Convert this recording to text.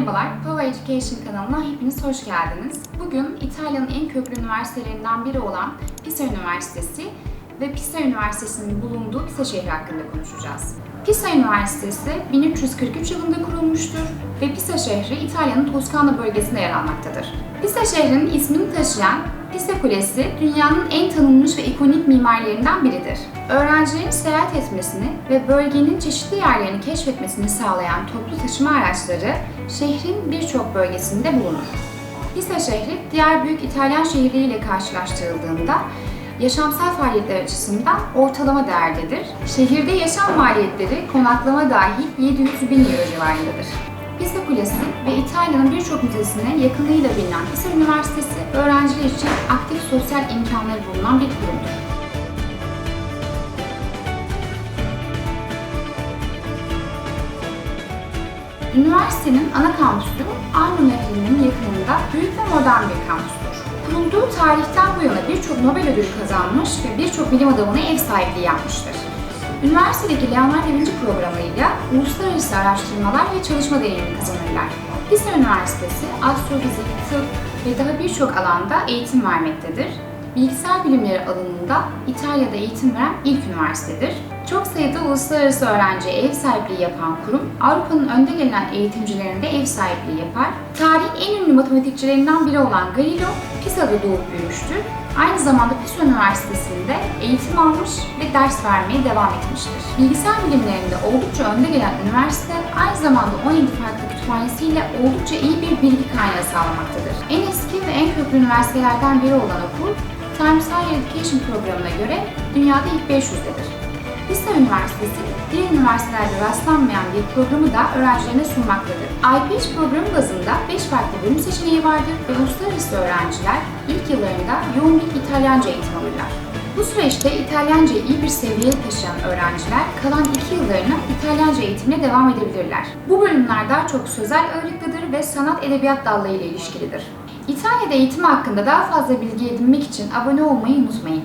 Education kanalına hepiniz hoş geldiniz. Bugün İtalya'nın en köklü üniversitelerinden biri olan Pisa Üniversitesi ve Pisa Üniversitesi'nin bulunduğu Pisa şehri hakkında konuşacağız. Pisa Üniversitesi 1343 yılında kurulmuştur ve Pisa şehri İtalya'nın Toskana bölgesinde yer almaktadır. Pisa şehrinin ismini taşıyan Pisa Kulesi dünyanın en tanınmış ve ikonik mimarilerinden biridir. Öğrencilerin seyahat etmesini ve bölgenin çeşitli yerlerini keşfetmesini sağlayan toplu taşıma araçları şehrin birçok bölgesinde bulunur. Pisa şehri diğer büyük İtalyan şehirleriyle karşılaştırıldığında yaşamsal faaliyetler açısından ortalama değerdedir. Şehirde yaşam maliyetleri konaklama dahil 700 bin euro civarındadır. Pisa Kulesi ve İtalya'nın birçok müzesine yakınlığıyla bilinen Pisa Üniversitesi, öğrenciler için aktif sosyal imkanları bulunan bir kurumdur. Üniversitenin ana kampüsü Arno Nehri'nin yakınında büyük ve modern bir kampüstür. Kurulduğu tarihten bu yana birçok Nobel ödülü kazanmış ve birçok bilim adamına ev sahipliği yapmıştır. Üniversitedeki Leonardo Vinci programıyla uluslararası araştırmalar ve çalışma deneyimi kazanırlar. Pisa Üniversitesi astrofizik, tıp ve daha birçok alanda eğitim vermektedir. Bilgisayar bilimleri alanında İtalya'da eğitim veren ilk üniversitedir. Çok sayıda uluslararası öğrenciye ev sahipliği yapan kurum, Avrupa'nın önde gelen eğitimcilerinde ev sahipliği yapar. Tarihin en ünlü matematikçilerinden biri olan Galileo, Pisa'da doğup büyümüştür. Aynı zamanda Pisa Üniversitesi'nde eğitim almış ve ders vermeye devam etmiştir. Bilgisayar bilimlerinde oldukça önde gelen üniversite, aynı zamanda 17 farklı kütüphanesiyle oldukça iyi bir bilgi kaynağı sağlamaktadır. En eski ve en köklü üniversitelerden biri olan okul, Times Higher Education programına göre dünyada ilk 500'dedir. Pisa Üniversitesi, diğer üniversitelerde rastlanmayan bir programı da öğrencilerine sunmaktadır. IPH programı bazında 5 farklı bölüm seçeneği vardır ve uluslararası öğrenciler ilk yıllarında yoğun bir İtalyanca eğitim alırlar. Bu süreçte İtalyancayı iyi bir seviyeye taşıyan öğrenciler kalan iki yıllarını İtalyanca eğitimine devam edebilirler. Bu bölümler daha çok sözel ağırlıklıdır ve sanat edebiyat dallarıyla ilişkilidir. İtalya'da eğitim hakkında daha fazla bilgi edinmek için abone olmayı unutmayın.